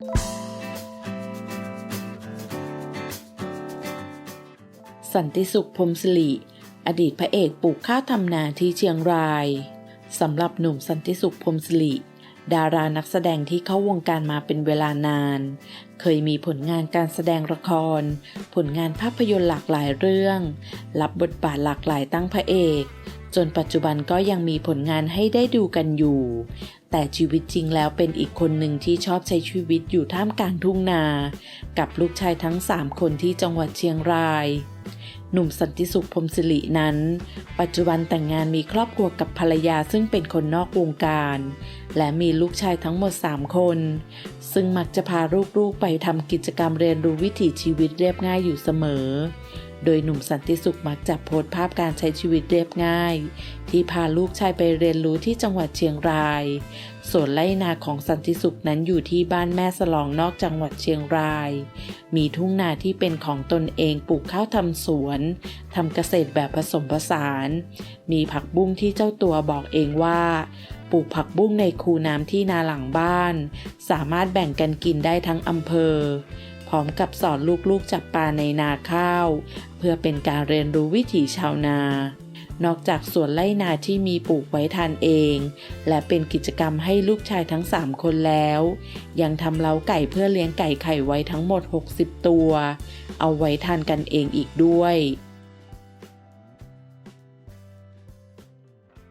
สันติสุขพรมสิริอดีตพระเอกปลูกข้าวทำนาที่เชียงรายสำหรับหนุ่มสันติสุขพรมสิริดารานักแสดงที่เข้าวงการมาเป็นเวลานาน เคยมีผลงานการแสดงละคร ผลงานภาพยนตร์หลากหลายเรื่อง รับบทบาทหลากหลายตั้งพระเอก จนปัจจุบันก็ยังมีผลงานให้ได้ดูกันอยู่ แต่ชีวิตจริงแล้วเป็นอีกคนหนึ่งที่ชอบใช้ชีวิตอยู่ท่ามกลางทุ่งนา กับลูกชายทั้ง 3 คนที่จังหวัดเชียงราย หนุ่มสันติสุขพรมสิรินั้น ปัจจุบันแต่งงานมีครอบครัวกับภรรยาซึ่งเป็นคนนอกวงการ และมีลูกชายทั้งหมด 3 คน ซึ่งมักจะพาลูกๆไปทำกิจกรรมเรียนรู้วิถีชีวิตเรียบง่ายอยู่เสมอ โดยหนุ่มสันติสุขมักจะโพสต์ภาพการใช้ชีวิตเรียบง่าย ที่พาลูกชายไปเรียนรู้ที่จังหวัดเชียงราย ส่วนไร่นาของสันติสุขนั้นอยู่ที่บ้านแม่สลองนอกจังหวัดเชียงราย มีทุ่งนาที่เป็นของตนเองปลูกข้าวทำสวนทำเกษตรแบบผสมผสาน มีผักบุ้งที่เจ้าตัวบอกเองว่าปลูกผักบุ้งในคูน้ำที่นาหลังบ้าน สามารถแบ่งกันกินได้ทั้งอำเภอ พร้อมกับสอนลูกๆจับปลาในนาข้าว เพื่อเป็นการเรียนรู้วิถีชาวนานอกจากสวนไร่นาที่มีปลูกไว้ทานเอง และเป็นกิจกรรมให้ลูกชายทั้ง 3 คนแล้ว ยังทำเล้าไก่เพื่อเลี้ยงไก่ไข่ไว้ทั้งหมด 60 ตัว เอาไว้ทานกันเองอีกด้วย